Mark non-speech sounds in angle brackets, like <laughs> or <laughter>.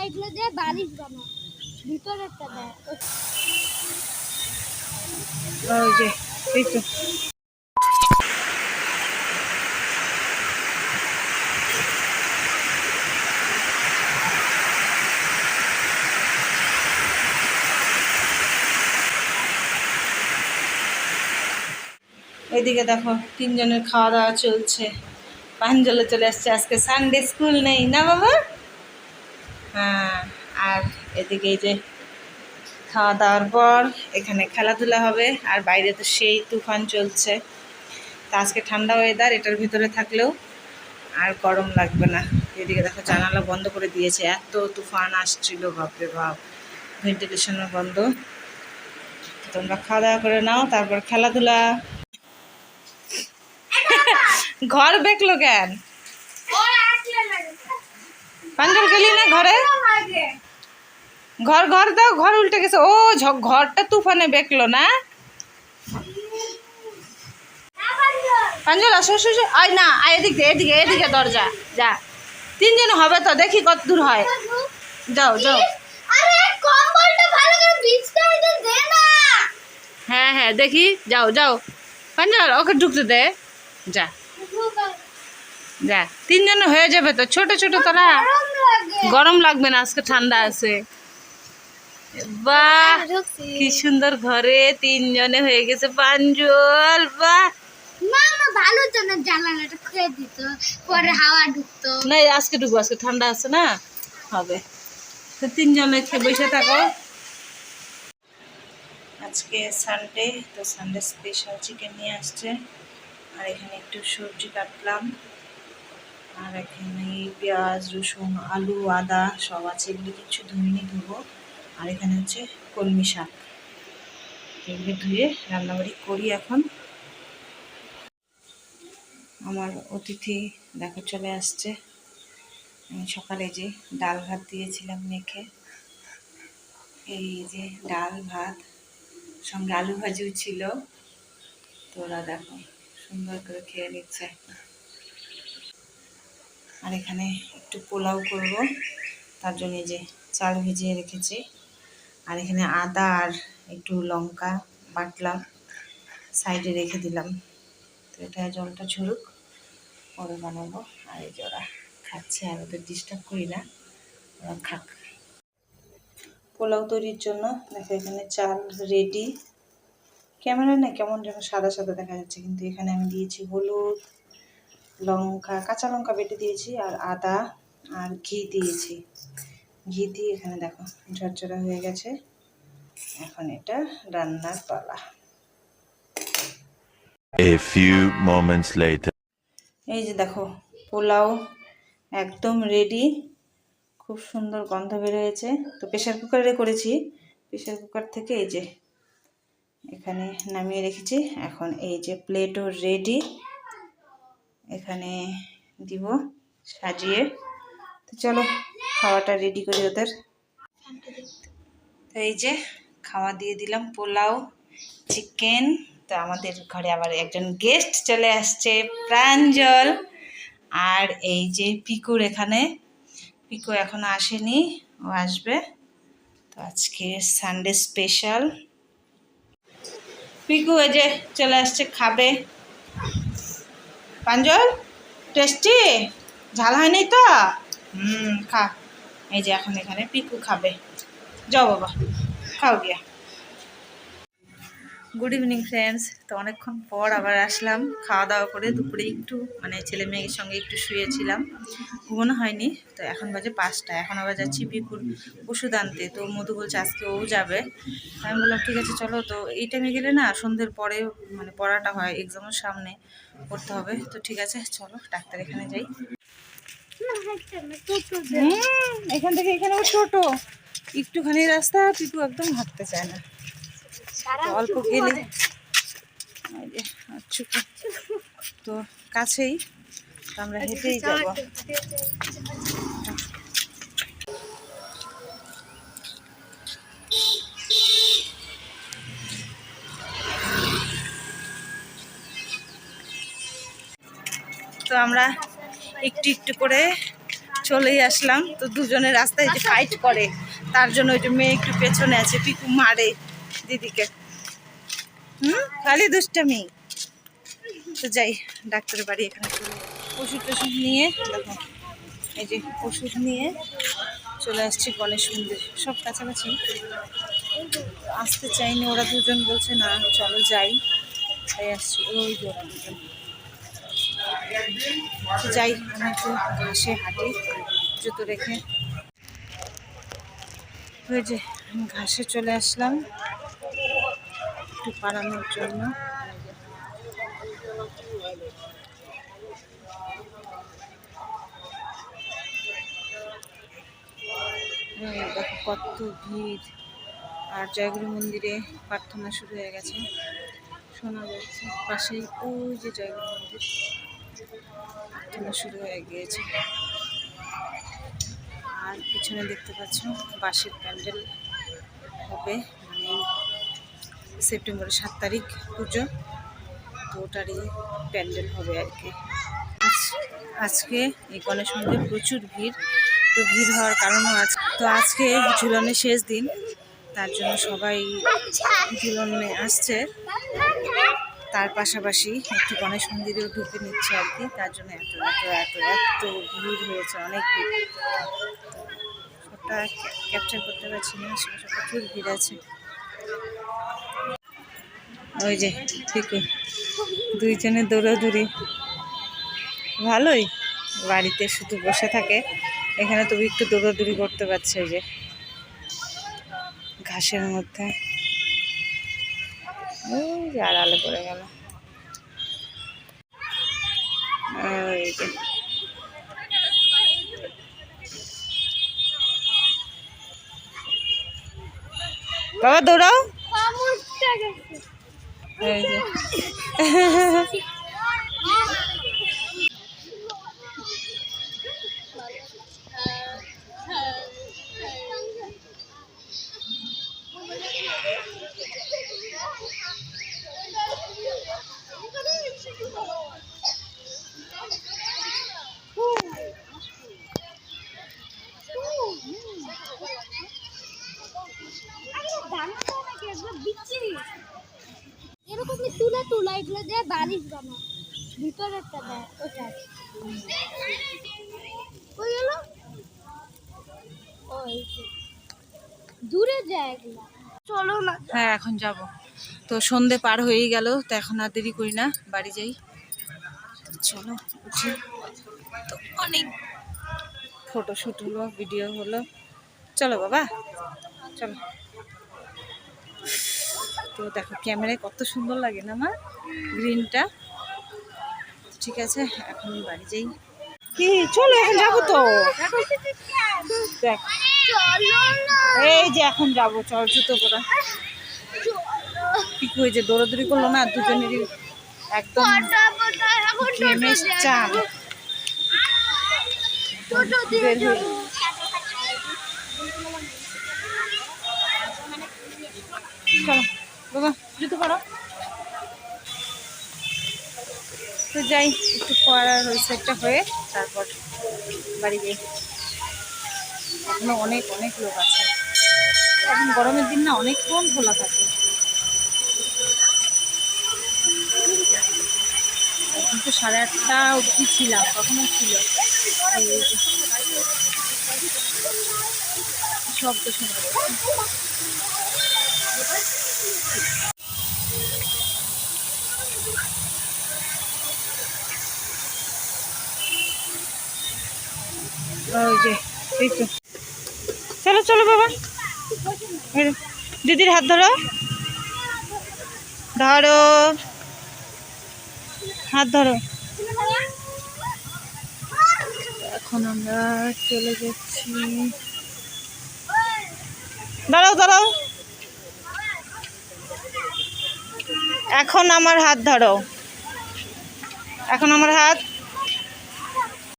সাইডে দিয়ে ভিতরেরটা এদিকে দেখো, তিনজনের খাওয়া দাওয়া চলছে। পাঞ্জলে চলে আসছে আজকে সানডে স্কুল নেই না বাবা? আর এদিকে এই যে খাওয়া দাওয়ার পর এখানে খেলাধুলা হবে, আর বাইরে তো সেই তুফান চলছে। তা আজকে ঠান্ডা ওয়েদার এটার ভিতরে থাকলেও আর গরম লাগবে না। এদিকে দেখো জানালা বন্ধ করে দিয়েছে, এত তুফান আসছিল, বাপরে বাপ। ভেন্টিলেশনও বন্ধ। তোমরা খাওয়া দাওয়া করে নাও, তারপর খেলাধুলা। ঘর বেকলো কেন? পাঞ্জল গেলি না ঘরে? ঘর ঘর দাও, ঘর উল্টে গেছে। ও ঘরটা তুফানে বেকলো না? পাঞ্জল আসো আসো। আয় না, আয় এদিকে এদিকে এদিকে দরজা, যা। তিনজন হবে তো, দেখি কত দূর হয়। যাও যাও। হ্যাঁ হ্যাঁ দেখি, যাও যাও। পাঞ্জল ওকে ঢুকতে দে। যা। যা, তিনজন হয়ে যাবে তো, ছোট ছোট তোরা। গরম লাগবে না আজকে ঠান্ডা আছে। বাহ কি সুন্দর ঘরে তিনজনে হয়ে গেছে পাঞ্জল বাহ। মা মা ভালো তো না খুলে দিত পরে হাওয়া ঢুকতো। না আজকে ঢুকবো আজকে ঠান্ডা আছে না? হবে। তো তিনজনে খেয়ে বসে থাকো। আজকে সানডে তো সানডে স্পেশাল চিকেন নিয়ে আসছে। আর এখানে একটু সবজি কাটলাম। আর এখানে পেঁয়াজ, রসুন, আলু, আদা সব আছে, এগুলো কিছু ধুইনি ধুবো। আর এখানে হচ্ছে কলমি শাক। এগুলো ধুয়ে রান্নাবাড়ি করি এখন। আমার অতিথি দেখো চলে আসছে। আমি সকালে যে ডাল ভাত দিয়েছিলাম মেখে, এই যে ডাল ভাত, সঙ্গে আলু ভাজিও ছিল। তোরা দেখো, সুন্দর করে খেয়ে নিচ্ছে। আর এখানে একটু পোলাও করব। তার জন্য যে চাল ভিজিয়ে রেখেছি। আর এখানে আদা আর একটু লঙ্কা বাটলাম সাইডে রেখে দিলাম। তো এটা জলটা ছড়ুক, পরে বানাবো। আর এই ওরা খাচ্ছে, আর ওদের ডিস্টার্ব করি না, ওরা খাক। পোলাও তৈরির জন্য দেখো এখানে চাল রেডি ক্যামেরা না কেমন যেন সাদা সাদা দেখা যাচ্ছে, কিন্তু এখানে আমি দিয়েছি হলুদ লঙ্কা কাঁচা লঙ্কা বেটে দিয়েছি আর আদা আর ঘি দিয়েছি। ঘি দিয়ে এখানে দেখো ঝরঝরা হয়ে গেছে। এখন এটা রান্নার পালা। A few moments later. এই যে দেখো পোলাও একদম রেডি খুব সুন্দর গন্ধ বের হয়েছে। তো প্রেশার কুকারে করেছি। প্রেশার কুকার থেকে এই যে এখানে নামিয়ে রেখেছি। এখন এই যে প্লেটও রেডি এখানে দিব সাজিয়ে। তো চলো, খাওয়াটা রেডি করি ওদের। তো এই যে, খাওয়া দিয়ে দিলাম পোলাও চিকেন তো আমাদের ঘরে আবার একজন গেস্ট চলে আসছে, প্রাঞ্জল। আর এই যে পিকুর এখানে। পিকু এখনও আসেনি, ও আসবে। তো আজকে সানডে স্পেশাল পিকু এই যে চলে আসছে, খাবে। প্রাঞ্জল টেস্টি ঝাল হয়নি তো? হুম, খা। এই যে এখন এখানে পিকু খাবে। যাও বাবা, খাও গিয়া। গুড ইভিনিং ফ্রেন্ডস তো অনেকক্ষণ পর আবার আসলাম। খাওয়া দাওয়া করে দুপুরে একটু মানে ছেলে মেয়ের সঙ্গে একটু শুয়েছিলাম। ঘুমানো হয়নি, তো এখন বাজে পাঁচটা। এখন আবার যাচ্ছি বিকুর ওষুধ আনতে। তো মধু বলছে আজকে ও যাবে। আমি বললাম, ঠিক আছে, চলো। তো এই টাইমে গেলে না, সন্ধ্যের পরে মানে পড়াটা হয় এক্সামের সামনে। পড়তে হবে। তো ঠিক আছে চলো ডাক্তার এখানে যাই। এখান থেকে এখানে ছোটো। একটুখানি রাস্তা পিকু একদম হাঁটতে চায় না। অল্প গেলে আচ্ছা, তো কাছেই আমরা হেঁটেই যাব। তো আমরা একটু একটু করে চলেই আসলাম। তো দুজনে রাস্তায় যে ফাইট করে, তার জন্য ওই যে মেয়ে একটু পেছনে আছে, পিকু মারে দিদিকে। হুম? খালি দুষ্টামি। তো যাই, ডাক্তারের বাড়ি এখানে। ওষুধ টষুধ নিয়ে, দেখো, এই যে ওষুধ নিয়ে চলে আসছি গণেশ মন্দির। সব কাছাকাছি। আসতে চাইনি, ওরা দুজন বলছে, না, চলো যাই। তাই আসছি। ওই তো যাই, আমি ঘাসে হাঁটি, জুতো রেখে। ওই যে ঘাসে চলে আসলাম, একটু পাড়ানোর জন্য। দেখো কত ভিড়। আর জয়গুরু মন্দিরে প্রার্থনা শুরু হয়ে গেছে। শোনা যাচ্ছে পাশেই ওই যে জয়গুরু মন্দির। প্রার্থনা শুরু হয়ে গিয়েছে। আর পিছনে দেখতে পাচ্ছ বাঁশের প্যান্ডেল হবে মানে সেপ্টেম্বরের সাত তারিখ পুজো। তো ওটারই প্যান্ডেল হবে আর কি। আজ- আজকে এই গণেশ মন্দিরে প্রচুর ভিড়, তো ভিড় হওয়ার কারণও আছে তো আজকে ঝুলনের শেষ দিন, তার জন্য সবাই ঝুলনে আসছে। তার পাশাপাশি একটু গণেশ মন্দিরেও ঢুকে নিচ্ছে আর কি। তার জন্য এত এত এত এত ভিড় হয়েছে, অনেক ভিড়। সবটা ক্যাপচার করতে পারছি না আশেপাশে প্রচুর ভিড় আছে। ওই যে ঠিক দুইজনে দৌড়াদৌড়ি। ভালোই, বাড়িতে শুধু বসে থাকে। এখানে তবু একটু দৌড়াদৌড়ি করতে পারছে ওই যে, ঘাসের মধ্যে। যে আড়ালে পড়ে গেল। যে। বাবা দৌড়াও। এই যে। <laughs> এরকমই তুলা এগুলো বানা ভিতরেরটা দেয় দূরে যায় এগুলা। চলো না। হ্যাঁ এখন যাব। তো সন্ধে পার হয়েই গেল, তো এখন আর দেরি করি না, বাড়ি যাই। চলো তো অনেক ফটোশ্যুট হলো, ভিডিও হলো। চলো বাবা, চলো। তো দেখো ক্যামেরায় কত সুন্দর লাগে না আমার গ্রিনটা ঠিক আছে এখন বাড়ি যাই। কি চলো এখন যাব তো। দেখ। এই যে এখন যাব চল জুতো পরা। ঠিক হয়েছে? দৌড়াদৌড়ি করল না? দুজনেরই একদম চান বের হয়ে চলো, বাবা, জুতো পরো। তো যাই, একটু পড়ার ওই হয়ে তারপর বাড়ি যাই এখনও অনেক অনেক লোক আছে। এখন গরমের দিন না অনেকক্ষণ খোলা থাকে। কিন্তু সাড়ে আটটা অবধি ছিলাম তখনও ছিল। শব্দ শোনা চলো চলো, বাবা। দিদির হাত ধরো। ধরো। হাত ধরো। এখন আমরা চলে যাচ্ছি। দাঁড়াও দাঁড়াও। এখন আমার হাত ধরো। এখন আমার হাত